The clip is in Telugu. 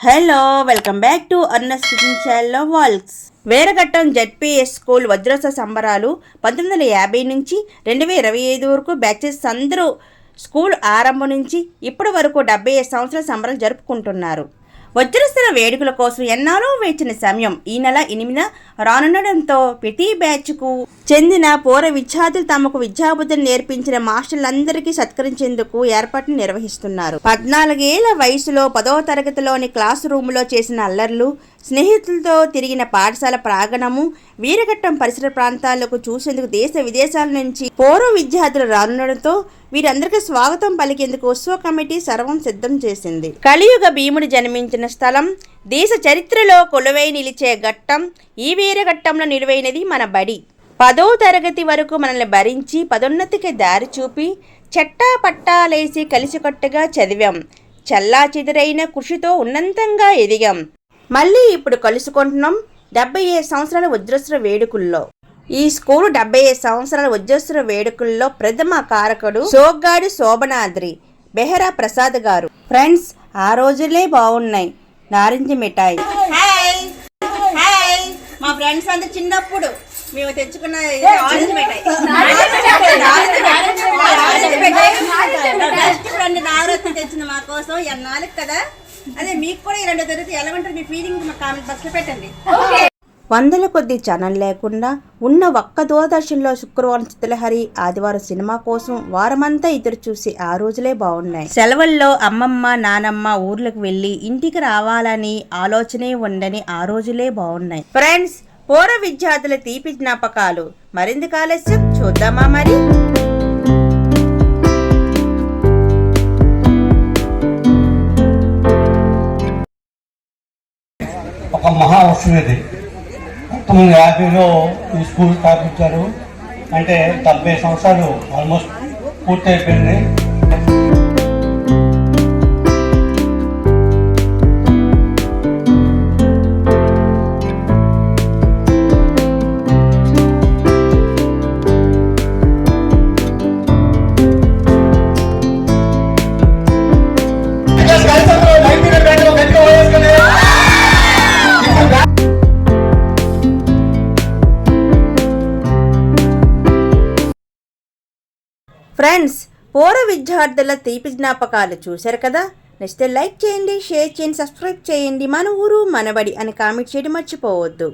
Hello welcome back to Arnas kitchen ఛానల్లో వాల్క్స్ వేరఘట్టం జెడ్పీఎస్ స్కూల్ వజ్రోత్సవ సంబరాలు పంతొమ్మిది వందల యాభై నుంచి రెండు వేల ఇరవై ఐదు వరకు బ్యాచెస్ అందరూ స్కూల్ ఆరంభం నుంచి ఇప్పటి వరకు డెబ్బై ఐదు సంవత్సరాల సంబరాలు జరుపుకుంటున్నారు. వజ్రస్థల వేడుకల కోసం ఎన్నారో వేచిన సమయం ఈ నెల ఎనిమిదిన రానుండడంతో ప్రతి బ్యాచ్కు చెందిన పూర్వ విద్యార్థులు తమకు విద్యాబుద్ధులు నేర్పించిన మాస్టర్లందరికీ సత్కరించేందుకు ఏర్పాట్లు నిర్వహిస్తున్నారు. పద్నాలుగేళ్ళ వయసులో పదవ తరగతిలోని క్లాస్ రూములో చేసిన అల్లర్లు స్నేహితులతో తిరిగిన పాఠశాల ప్రాంగణము వీరఘట్టం పరిసర ప్రాంతాలకు చూసేందుకు దేశ విదేశాల నుంచి పూర్వ విద్యార్థులు రానుండడంతో వీరందరికీ స్వాగతం పలికేందుకు ఉత్సవ కమిటీ సర్వం సిద్ధం చేసింది. కలియుగ భీముడు జన్మించిన స్థలం దేశ చరిత్రలో కొలువై నిలిచే ఘట్టం ఈ వీరఘట్టంలో నిలువైనది మన బడి. పదో తరగతి వరకు మనల్ని భరించి పదోన్నతికి దారి చూపి చట్టా పట్టాలేసి కలిసికట్టుగా చదివాం. చల్లా చెదురైన కృషితో ఉన్నంతంగా ఎదిగాం. మళ్ళీ ఇప్పుడు కలుసుకుంటున్నాం డెబ్బై ఏడు సంవత్సరాల ఉద్రస్ర వేడుకల్లో. ఈ స్కూల్ డెబ్బై ఐదు సంవత్సరాల వజ్రస్ర వేడుకల్లో ప్రథమ కారకుడు సోగ్గాడు శోభనాద్రి బెహరా ప్రసాద్ గారు. ఫ్రెండ్స్ ఆ రోజులే బాగున్నాయి. నారింజ మిఠాయి. హాయ్! హాయ్! మా ఫ్రెండ్స్ అందరు చిన్నప్పుడు మేము తెచ్చుకున్న ఆరెంజ్ మిఠాయి. తెచ్చిన మా కోసం ఎన్నాళ్ళకి కదా? అదే మీకు కూడా ఈ రెండో తరగతి ఎలా ఉంటుంది మీ ఫీలింగ్ మా కామెంట్ బాక్స్లో పెట్టండి. వందల కొద్ది ఛానల్ లేకుండా ఉన్న ఒక్క దూరదర్శన్లో శుక్రవారం చిత్రహరి ఆదివారం సినిమా కోసం వారమంతా ఎదురు చూసి ఆ రోజులే బాగున్నాయి. సెలవుల్లో అమ్మమ్మ నానమ్మ ఊర్లకు వెళ్ళి ఇంటికి రావాలని ఆలోచనే ఉండని ఆ రోజులే బాగున్నాయి. ఫ్రెండ్స్ పూర్వ విద్యార్థుల తీపి జ్ఞాపకాలు. మరింత కాలస్యం చూద్దామా మరి? ఒక మహా వస్తుంది పంతొమ్మిది యాభైలో ఈ స్కూల్ స్థాపించారు. అంటే డెబ్బై సంవత్సరాలు ఆల్మోస్ట్ పూర్తయిపోయింది. ఫ్రెండ్స్ పూర్వ విద్యార్థుల తీపి జ్ఞాపకాలు చూశారు కదా? నచ్చితే లైక్ చేయండి షేర్ చేయండి సబ్స్క్రైబ్ చేయండి. మన ఊరు మనబడి అని కామెంట్ చేయడం మర్చిపోవద్దు.